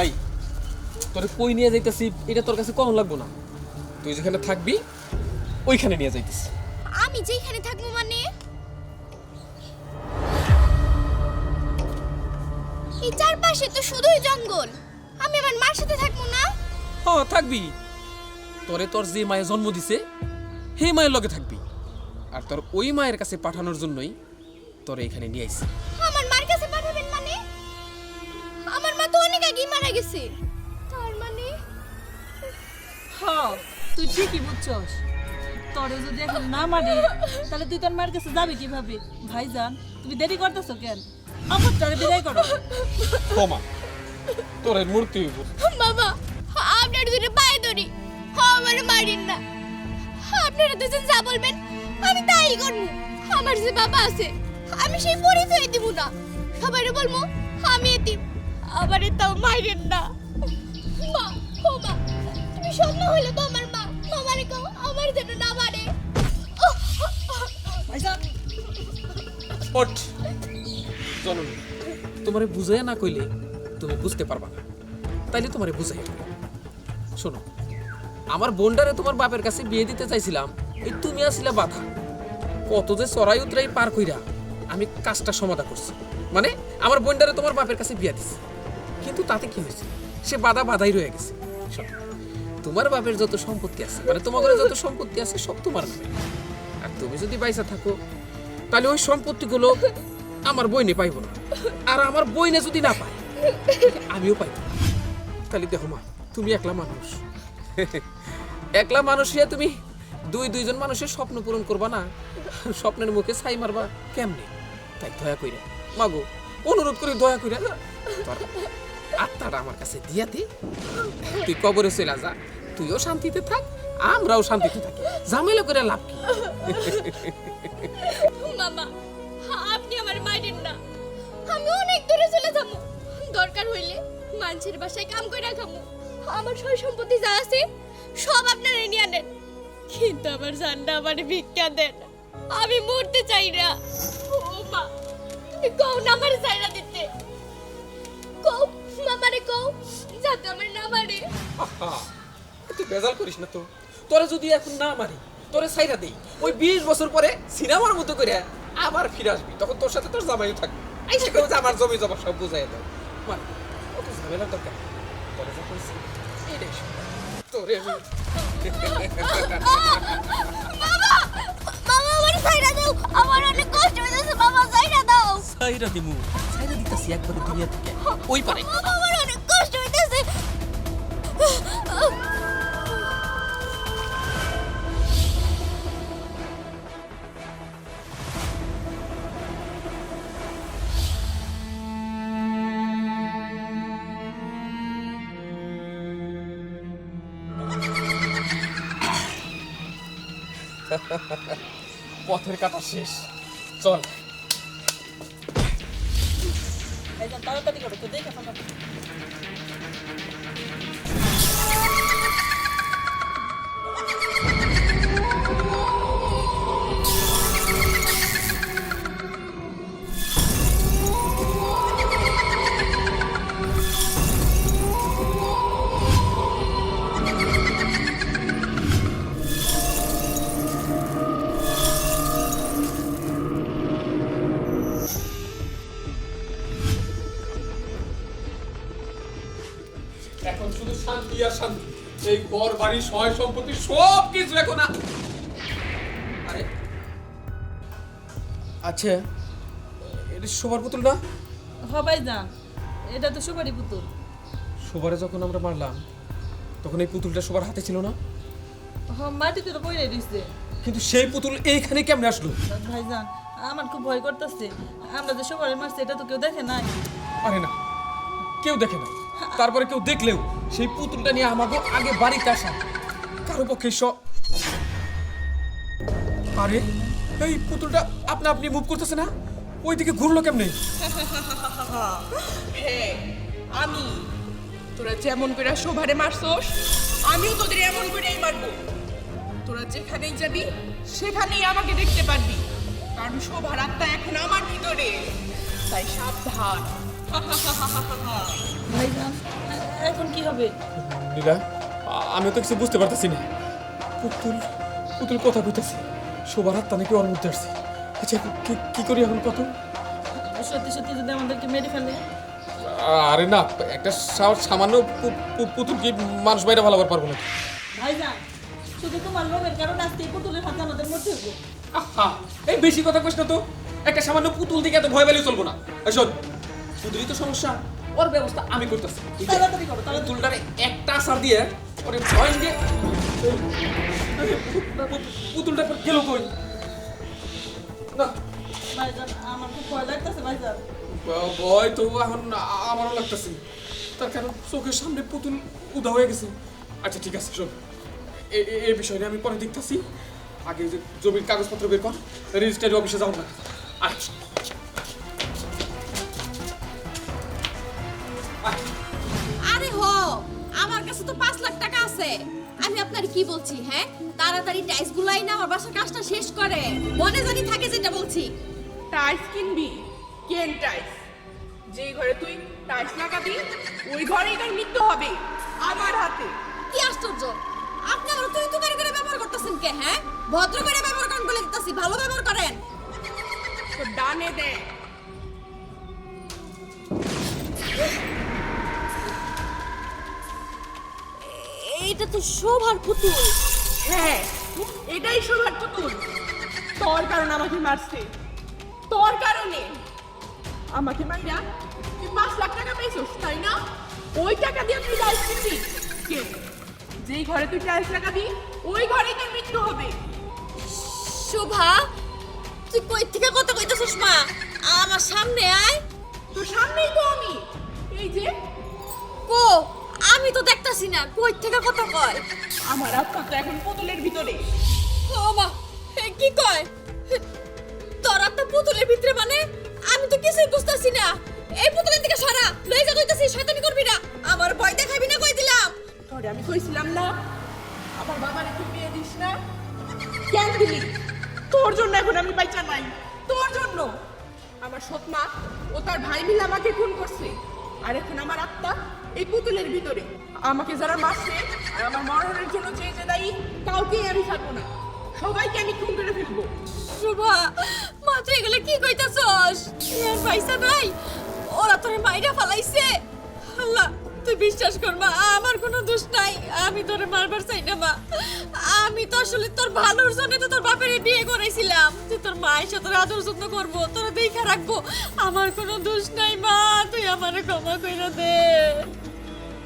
এই তোরে কই নিয়ে যাইতেছি? এটা তোর কাছে কখন লাগবো না? তুই যেখানে থাকবি ওইখানে নিয়ে যাইতেছি। আমি যেখানে থাকব মানে? এই চারপাশে তো শুধুই জঙ্গল। আমি আমার মার সাথে থাকব না? হ্যাঁ থাকবি। তোরে তোর যে মায়ের জন্ম দিছে সেই মায়ের লগে থাকবি। আর তোর ওই মায়ের কাছে পাঠানোর জন্যই তোরে এখানে নিয়ে আইছি। আগেই মারা গেছে? তার মানে? হ্যাঁ তুই ঠিকই বুঝছস। তোরে যদি এখন না মারি তাহলে তুই তোর মায়ের কাছে যাবি কীভাবে? ভাইজান তুমি দেরি করতেছো কেন? আমার তোরে বিদায় করো। ক্ষমা তোরে মূর্তি হইব। বাবা আপনার দুটো পায়ে ধরি। আমার মারিন না। আপনারা দুজন যা বলবেন আমি তাই করব। আমার যে বাবা আছে আমি সেই পরিচয় দিব না। সবাই বলব আমি এতিম। আমারে তাও মাইরেন না। মা ও মা তুমি স্বপ্ন হইলে তো আমার মা মামারে কও আমার যেন না মারে। ওঠ। জননী তোমারে বুঝাইয়া না কইলে তুমি বুঝতে পারবা না। তাইলে তোমারে বুঝাই শোনো আমার বোনটারে তোমার বাপের কাছে বিয়ে দিতে চাইছিলাম এই তুমি আসলে বাধা। কত যে চড়াই উতরাই পার কইরা আমি কাজটা সমাধা করছি। মানে আমার বোনটারে তোমার বাপের কাছে বিয়ে দিছি। কিন্তু তাতে কি হয়েছে? সে বাধা বাধাই রয়ে গেছে। তোমার বাপের যত সম্পত্তি আছে মানে তোমার ঘরে যত সম্পত্তি আছে, সব তোমার নামে। আর তুমি যদি বাইসা থাকো, তাহলে ওই সম্পত্তিগুলো আমার বইনে পাইব না। আর আমার বইনে যদি না পায়, আমিও পাইব না। তাহলে দেখো মা, তুমি একলা মানুষ। একলা মানুষ হইয়া তুমি দুই দুইজন মানুষের স্বপ্ন পূরণ করবা না? স্বপ্নের মুখে ছাই মারবা কেমনে? তাই দয়া কইরা। মাগো অনুরোধ করি দয়া কইরা তোর আত্মাটা আমার কাছে দিয়া দে। তুই কবরে চলে যা, তুইও শান্তিতে থাক, আমরাও শান্তিতে থাকি। ঝামেলা করে লাভ কি? মামা, আপনি আমার মাইরেন না। আমি অনেক দূরে চলে যাব। দরকার হইলে মানুষের বাসায় কাম করে রাখামু আমার সয় সম্পত্তি যা আছে, সব আপনারা নিয়ে আনেন। কিন্তু আমার জানটা আমার ভিক্ষা দেন। আমি মরতে চাই না। ও মা তুমি কও না আমার চাইরা দিতে। কও? যাতে আমার না মারে। তুই বেজাল করিস না তো। তোরে যদি এখন না মারি তোরে সাইরা দেই। ওই বিশ বছর পরে সিনেমার মতো করে আবার ফিরে আসবি। তখন তোর সাথে তোর জামাইও থাকবে। আইসা কেউ আমার জমি জমা সব বুঝাই দাও মার কত ঝামেলার দরকার তোরে যা কইছি এইটাই তোরে আমার চাইরা দাও। আমার অনেক কষ্ট হইতেছে। মামা চাইরা দাও। সাইরা দিমু। সাইরা দিতাছি একবারে দুনিয়া থেকে। ওই পারে। পথের কাটা শেষ। চল। তাড়াতাড়ি করো তো দেখে ঘর বাড়ি সহায় সম্পত্তি সব কিছু এখন আরে। আচ্ছা এটা শোবার পুতুল না? হ ভাইজান এটা তো সুপারি পুতুল। শোবারে যখন আমরা মারলাম তখন এই পুতুলটা সবার হাতে ছিল না? মাটিতে তো পড়ে দিচ্ছে কিন্তু সেই পুতুল এইখানে কেমনে আসলো? ভাইজান আমার খুব ভয় করতেছে। আমরা যে সুপারি মারছি এটা তো কেউ দেখে নাই। আরে না কেউ দেখে না তারপরে কেউ দেখলেও সেই পুতুলটা নিয়ে আমাকে আগে বাড়িতে আসা। কারও পক্ষে স আরে, এই পুতুলটা আপনি আপনি মুভ করতেছে না? ওইদিকে ঘুরলো কেমনে? আমি তোরা যেমন করে শোভারে মারছস, আমিও তোদের এমন করেই মারবো। তোরা যেখানেই যাবি, সেখানেই আমাকে দেখতে পারবি। কারণ শোভার আত্মা এখন আমার ভিতরে। তাই সাবধান। ভাইজান এখন কি হবে? নীলা আমি তো কিছু বুঝতে পারতেছি না। পুতুল পুতুল কথা কইতাছে। সবার হাতটা নাকি ওর মধ্যে আসছে আচ্ছা কি- করি এখন কত সত্যি সত্যি যদি আমাদেরকে মেরে ফেলে। আরে না একটা সামান্য পুতুল কি মানুষ বাইরে ভালো পারব না ভাইজান শুধু তোমার লোভের কারণে আজকে পুতুলের হাতে আমাদের মরতে হব আহা, এই বেশি কথা কইস না তো। একটা সামান্য পুতুল দিকে এত ভয় পেলে চলবো না। শোন পুতুলই তো সমস্যা। ওর ব্যবস্থা আমি করতেছি। তাড়াতাড়ি করো তাড়াতাড়ি। পুতুলটারে একটা আসার দিয়ে ওরে ভয় দিয়ে পুতুলটা গেল কই? না। ভাইজান আমার খুব ভয় লাগতেছে ভাইজান। ভয় তো এখন আমারও লাগতেছে। তার কারণ চোখের সামনে পুতুল উদা হয়ে গেছে। আচ্ছা ঠিক আছে শোন। এই বিষয় নিয়ে আমি পরে দেখতেছি। আগে যে জমির কাগজপত্র বের কর রেজিস্ট্রারি অফিসে যাব না আয় কাছে তো পাঁচ লাখ টাকা আছে। আমি আপনার কি বলছি হ্যাঁ? তাড়াতাড়ি টাইস গুলাই না আমার বাসার কাজটা শেষ করে। মনে জানি থাকে যেটা বলছি। টাইস কিনবি? কেন টাইস? যে ঘরে তুই টাইস লাগাবি ওই ঘরেই তোর মৃত্যু হবে আমার হাতে। কি আশ্চর্য! আপনি আমার তুই তো করে করে ব্যবহার করতেছেন কে হ্যাঁ? ভদ্র করে ব্যবহার করেন বলে দিতেছি ভালো ব্যবহার করেন। তো ডানে দে। এইটা তো শোভার পুতুল। হ্যাঁ এটাই শোভার পুতুল। তোর কারণ আমাকে মারছে। তোর কারণে। আমাকে মাইরা তুই পাঁচ লাখ টাকা পেয়েছিস তাই না? ওই টাকা দিয়ে তুই টাইলস কিনবি কে? যেই ঘরে তুই টাইলস লাগাবি ওই ঘরেই তোর মৃত্যু হবে। শোভা তুই কই থেকে কত কইতেছিস মা? আমার সামনে আয়। তোর সামনেই তো আমি। এই যে তো দেখতাছি না কই থেকে কত কয়? আমার আত্মা তো এখন পুতুলের ভিতরে। ও মা এ কি কয়? তোরা তো পুতুলের ভিতরে মানে? আমি তো কিছুই বুঝতাছি না। এই পুতুলের দিকে সরা লই যা কইতাছি শয়তানি করবি না। আমার ভয় দেখাবি না কই দিলাম। তোরে আমি কইছিলাম না আমার বাবারে তুই বিয়ে দিস না। কেন দিলি? তোর জন্য এখন আমি বাইচা নাই তোর জন্য। আমার সৎমা ও তার ভাই মিলে আমাকে খুন করছে। আর এখন আমার আত্মা এই পুতুলের ভিতরে। আমাকে যারা মারছে আর আমার মরণের জন্য যে যে দায়ী, কাউকেই আমি ছাড়বো না। সবাইকে আমি খুন করে ফেলব। শোভা, মা তুই এগুলো কি কইতাছস? ইয়ার পয়সা নাই ওরা তোরে মাইরা ফালাইছে। তুই বিশ্বাস কর, মা, আমার কোনো দোষ নাই। আমি তোরে মারবার চাই না, মা। আমি তো আসলে তোর ভালোর জন্য তো তোর বাপের বিয়ে করেছিলাম যে তোর মা এসে তোর আদর যত্ন করব, তোরা দেখা রাখব। আমার কোনো দোষ নাই, মা, তুই আমারে ক্ষমা কইরা দে।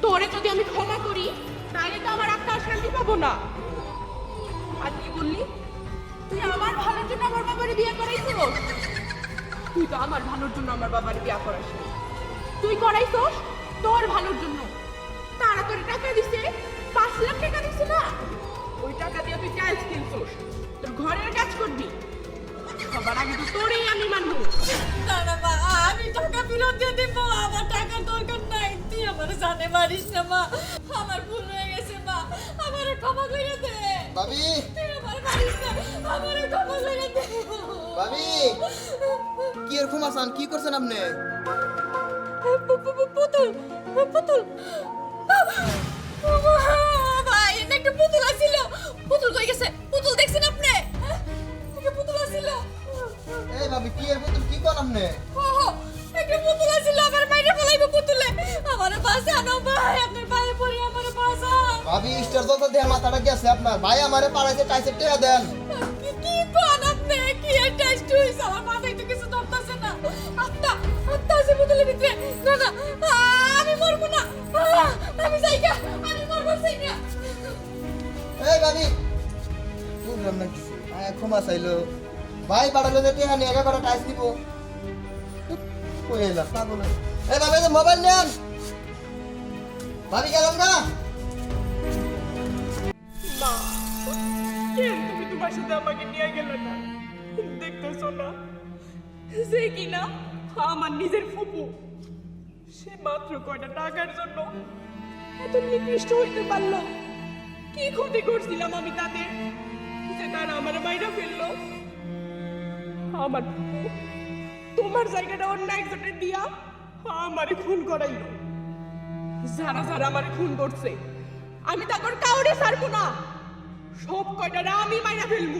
তোরে যদি আমি ক্ষমা করি তাহলে তো আমার আত্মা শান্তি পাবো না। আর কি বললি? তুই আমার ভালোর জন্য আমার বাবারে বিয়ে করাইছিস? তুই তো আমার ভালোর জন্য আমার বাবারে বিয়ে করাইছিস তুই করাইছস? তোর ভালোর জন্য। তারা তোর টাকা দিছে পাঁচ লাখ টাকা দিছে না? ওই টাকা দিয়ে তুই কাজ কিনছস তোর ঘরের কাজ করবি। সবার আগে তো তোরেই আমি মানবো। না না মা আমি টাকা ফেরত দিয়ে দেবো আমার টাকার দরকার নাই। তুই আমার জানে মারিস না মা আমার ভুল হয়ে গেছে মা আমার ক্ষমা করে দে। ভাবি। তুই আমার মারিস না আমার ক্ষমা করে দে। ভাবি। কি এরকম আসান? কি করছেন আপনি? পুতুল পুতুল। ভাই এটা একটা পুতুল আছিল। পুতুল কই গেছে? পুতুল দেখছেন আপনি? একটা পুতুল আছিল। এই ভাবি কি এর পুতুল? কি করেন আপনি একটা পুতুল আছিল। আমার বাইরে ফেলাইবো পুতুলে। আমার বাঁচানো ভাই আপনার পায়ে পড়ি আমার বাঁচান ভাবি স্টার যত দেহ মাথাটা গেছে আপনার। ভাই আমারে পাড়াইছে টাইসে টেয়া দেন। কি কোন আপনি? কি আর টেস্ট হইছে? আমার মাথায় তো কিছু ধরতেছে না। আত্মা আছে ভিতরে। না না আমি মরবো না। আমি যাই গা, আমি মরবো চাই না এই ভাবি বুঝলাম না কিছু ভাই ক্ষমা চাইলো। ভাই পাড়ালো যে টেহা নিয়ে করে টাইস দিব। কই এলাম পাগল এই ভাবি যে মোবাইল নেন। ভাবি গেলাম না মা কেন তুমি তোমার সাথে আমাকে নিয়ে গেলে না? দেখতেছো না? সে কি না আমার নিজের ফুপু। সে মাত্র কয়টা টাকার জন্য এত নিকৃষ্ট হইতে পারল। কি ক্ষতি করছিলাম আমি তাদের যে তারা আমার বাইরে ফেলল। আমার তোমার জায়গাটা অন্য একজনের দিয়া আমারে খুন করাইলো। যারা যারা আমার খুন করছে, আমি তারপর কাউরে ছাড়বো না। সব কয়টারে আমি মাইরা ফেলব।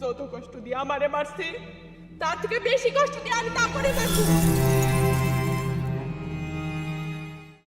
যত কষ্ট দিয়ে আমারে মারছে তার থেকে বেশি কষ্ট দিয়ে আমি তারপরে মারবো